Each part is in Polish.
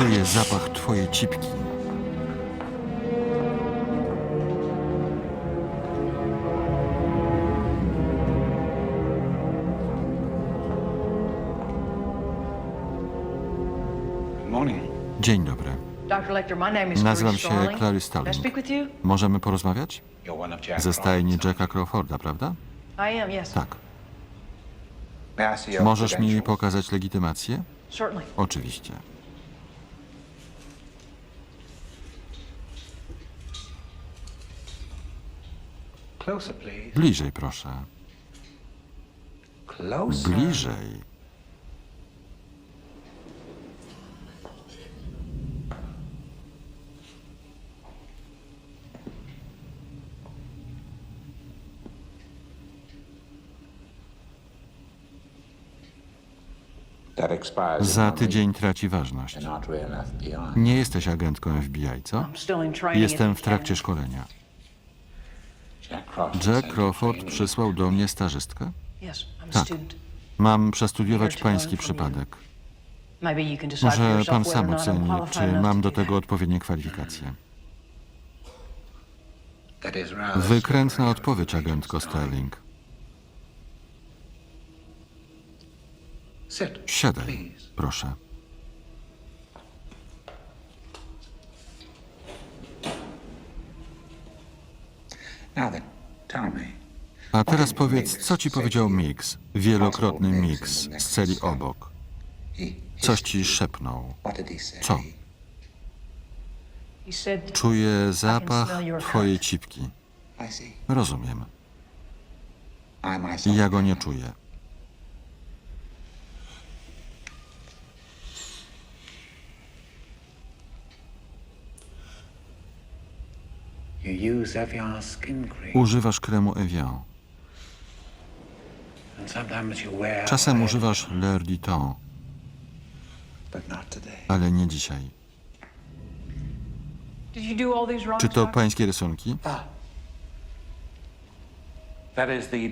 Czuję zapach twojej cipki. Morning. Dzień dobry. Dr. Lecter, my name is Nazywam Clarice się Starling. Clary Can I Starling. speak with you? Możemy porozmawiać? You're one of Jack Ze stajni Jacka Crawforda, prawda? I am, yes. Tak. Możesz mi pokazać legitymację? Certainly. Oczywiście. Bliżej, proszę. Bliżej. Za tydzień traci ważność. Nie jesteś agentką FBI, co? Jestem w trakcie szkolenia. Jack Crawford. Przysłał do mnie stażystkę? Tak. Mam przestudiować pański przypadek. Może pan sam oceni, czy mam do tego odpowiednie kwalifikacje. Wykrętna odpowiedź, agentko Sterling. Siadaj, proszę. A teraz powiedz, co ci powiedział Mix, wielokrotny Mix z celi obok. Coś ci szepnął. Co? Czuję zapach twojej cipki. Rozumiem. Ja go nie czuję. Używasz kremu Evian. Czasem używasz L'air du temps, ale nie dzisiaj. Czy to pańskie rysunki?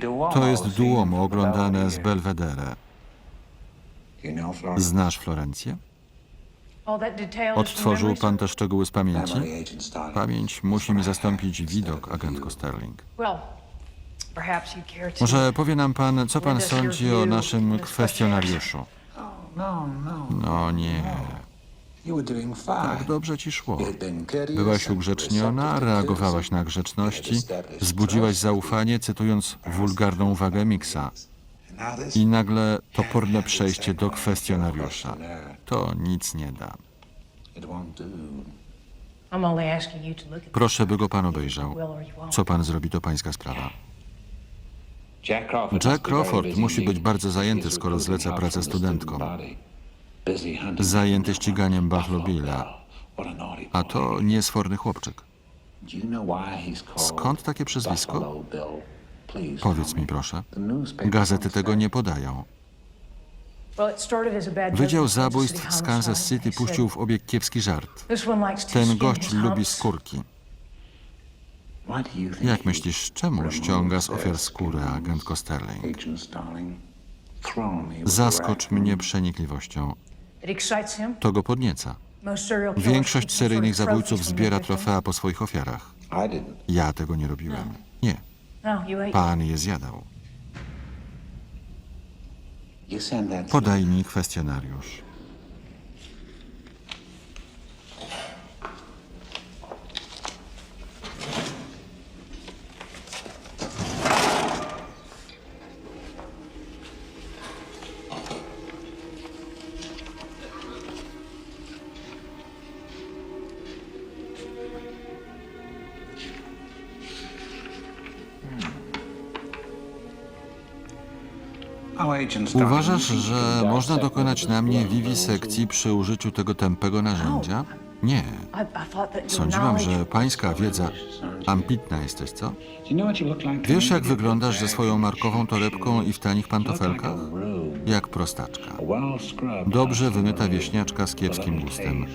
Duomo. To jest Duomo oglądane z Belvedere. Znasz Florencję? Odtworzył pan te szczegóły z pamięci? Pamięć musi mi zastąpić widok, agentko Sterling. Może powie nam pan, co pan sądzi o naszym kwestionariuszu? No, no. No nie, You were doing fine. tak dobrze ci szło. Byłaś ugrzeczniona, reagowałaś na grzeczności, zbudziłaś zaufanie, cytując wulgarną uwagę this- I nagle toporne przejście do kwestionariusza. To nic nie da. Proszę, by go pan obejrzał. Co pan zrobi, to pańska sprawa. Jack Crawford, musi być bardzo zajęty, skoro zleca pracę studentom. Zajęty ściganiem Buffalo Billa. A to niesforny chłopczyk. Skąd takie przezwisko? Powiedz mi proszę. Gazety tego nie podają. Wydział Zabójstw z Kansas. City puścił w obieg kiepski żart. Ten gość lubi skórki. Jak myślisz, czemu ściąga z ofiar skórę, agentko Sterling? Zaskocz mnie przenikliwością. To go podnieca. Killers Większość seryjnych zabójców zbiera trofea po swoich ofiarach. Ja tego nie robiłem. Nie, No, you ate. pan je zjadał. Podaj mi kwestionariusz. Uważasz, że można dokonać na mnie wiwisekcji przy użyciu tego tępego narzędzia? Nie. Sądziłam, że pańska wiedza... Ambitna jesteś, co? Wiesz, jak wyglądasz ze swoją markową torebką i w tanich pantofelkach? Jak prostaczka. Dobrze wymyta wieśniaczka z kiepskim gustem.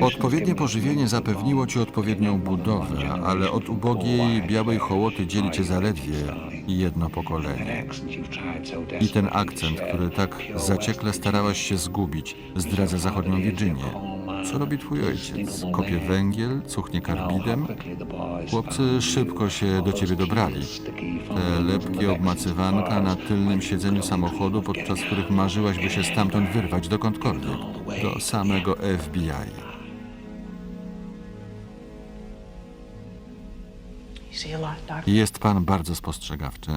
Odpowiednie pożywienie zapewniło ci odpowiednią budowę, ale od ubogiej, białej hołoty dzieli cię zaledwie jedno pokolenie. I ten akcent, który tak zaciekle starałaś się zgubić, zdradza zachodnią Virginię. Co robi twój ojciec? Kopie węgiel, cuchnie karbidem? Chłopcy szybko się do ciebie dobrali. Te lepkie obmacywanka na tylnym siedzeniu samochodu, podczas których marzyłaś, by się stamtąd wyrwać dokądkolwiek. Do samego FBI. Jest pan bardzo spostrzegawczy,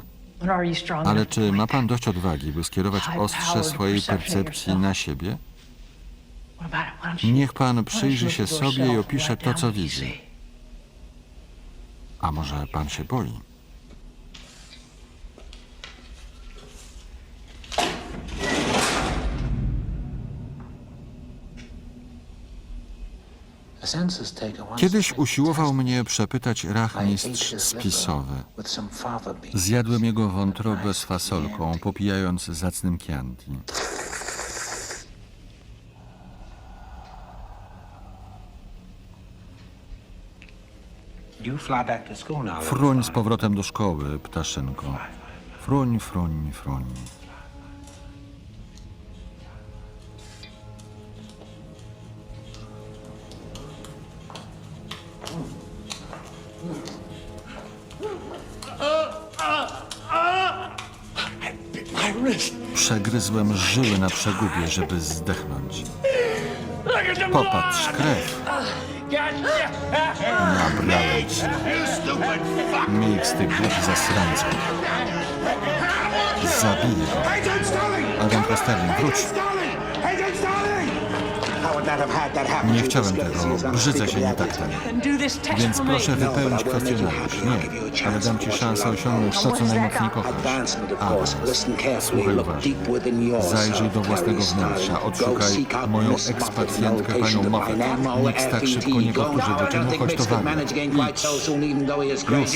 ale czy ma pan dość odwagi, by skierować ostrze swojej percepcji na siebie? Niech pan przyjrzy się sobie i opisze to, co widzi. A może pan się boi? Kiedyś usiłował mnie przepytać rachmistrz spisowy. Zjadłem jego wątrobę z fasolką, popijając zacnym Chianti. Fruń z powrotem do szkoły, ptaszynko. Fruń, fruń, fruń. Przegryzłem żyły na przegubie, żeby zdechnąć. Popatrz, krew. Z tych głupi zasrańców. Zabiję go. Agentka Sterling, wróć. Nie chciałem tego. Brzydzę się this test Więc proszę wypełnić kwestionariusz. Nie, ale dam ci szansę osiągnąć to, co najmocniej kochasz. Awans. Słuchaj uważnie. Zajrzyj do własnego wnętrza. Odszukaj moją ekspacjentkę, panią Moffat. Nikt tak szybko nie powtórzy wyczynu, choć to wariat. Idź. Już.